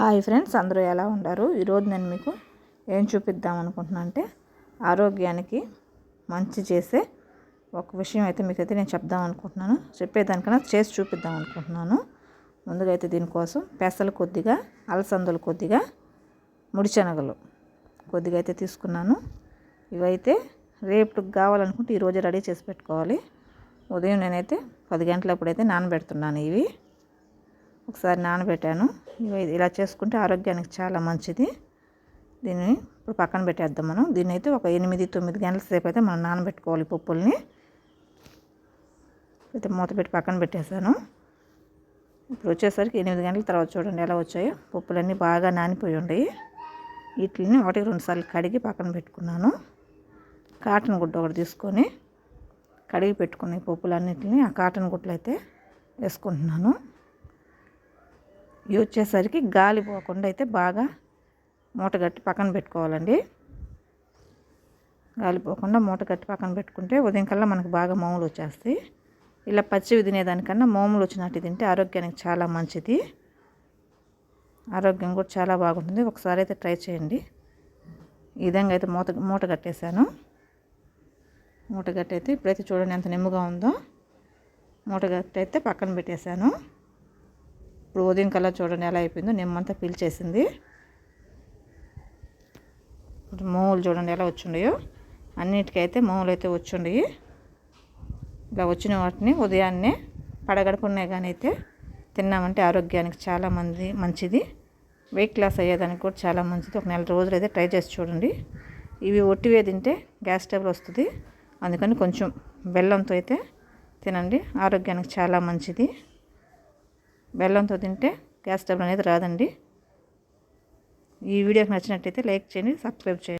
Hi friends అందరూ ఎలా ఉన్నారు? ఈరోజు నేను మీకు ఏం చూపిద్దాం అనుకుంటున్నా అంటే ఆరోగ్యానికి మంచి చేసే ఒక విషయం అయితే మీకు అయితే నేను చెప్దాం అనుకుంటున్నాను. చెప్పేదానికన్నా చేసి చూపిద్దాం అనుకుంటున్నాను. ముందుగా అయితే దీనికోసం పెసలు కొద్దిగా అలసందలు కొద్దిగా ముడిశనగలు కొద్దిగా అయితే తీసుకున్నాను. ఇవైతే రేపు కావాలనుకుంటే ఈరోజు రెడీ చేసి పెట్టుకోవాలి. ఉదయం నేనైతే పది గంటలప్పుడు అయితే నానబెడుతున్నాను ఇవి. ఒకసారి నానబెట్టాను. ఇలా చేసుకుంటే ఆరోగ్యానికి చాలా మంచిది. దీన్ని ఇప్పుడు పక్కన పెట్టేద్దాం మనం. దీన్ని అయితే ఒక ఎనిమిది తొమ్మిది గంటల సేపు అయితే మనం నానబెట్టుకోవాలి పప్పుల్ని. అయితే మూత పెట్టి పక్కన పెట్టేశాను. ఇప్పుడు వచ్చేసరికి ఎనిమిది గంటల తర్వాత చూడండి ఎలా వచ్చాయో. పప్పులన్నీ బాగా నానిపోయి ఉండయి. వీటిని ఒకటి రెండు సార్లు కడిగి పక్కన పెట్టుకున్నాను. కాటన్ గుడ్డ ఒకటి తీసుకొని కడిగి పెట్టుకుని పప్పులన్నిటిని ఆ కాటన్ గుడ్డలు అయితే వేసుకుంటున్నాను. యూజ్ చేసేసరికి గాలి పోకుండా అయితే బాగా మూట కట్టి పక్కన పెట్టుకోవాలండి. గాలి పోకుండా మూట కట్టి పక్కన పెట్టుకుంటే ఉదయం కల్లా మనకు బాగా మోములు వచ్చేస్తాయి. ఇలా పచ్చివి తినేదానికన్నా మోములు వచ్చినట్టు తింటే ఆరోగ్యానికి చాలా మంచిది. ఆరోగ్యం కూడా చాలా బాగుంటుంది. ఒకసారి అయితే ట్రై చేయండి. ఈ విధంగా అయితే మూత మూట కట్టేశాను. మూట కట్టయితే ఇప్పుడైతే చూడండి ఎంత నిమ్ముగా ఉందో. మూట కట్టయితే పక్కన పెట్టేశాను. ఇప్పుడు ఉదయం కల్లా చూడండి ఎలా అయిపోయిందో. నిమ్మంతా పీల్చేసింది మోములు చూడండి ఎలా వచ్చిండయో. అన్నిటికైతే మోములు అయితే వచ్చిండయి. ఇలా వచ్చిన వాటిని ఉదయాన్నే పడగడుకునే కానీ అయితే తిన్నామంటే ఆరోగ్యానికి చాలా మంది మంచిది. వెయిట్ లాస్ అయ్యేదానికి కూడా చాలా మంచిది. ఒక నెల రోజులు అయితే ట్రై చేసి చూడండి. ఇవి ఒట్టివే తింటే గ్యాస్ ట్రబుల్ వస్తుంది. అందుకని కొంచెం బెల్లంతో అయితే తినండి. ఆరోగ్యానికి చాలా మంచిది. బెల్లంతో తింటే గ్యాస్ ట్రబుల్ అనేది రాదండి. ఈ వీడియోకి నచ్చినట్టయితే లైక్ చేయండి సబ్స్క్రైబ్ చేయండి.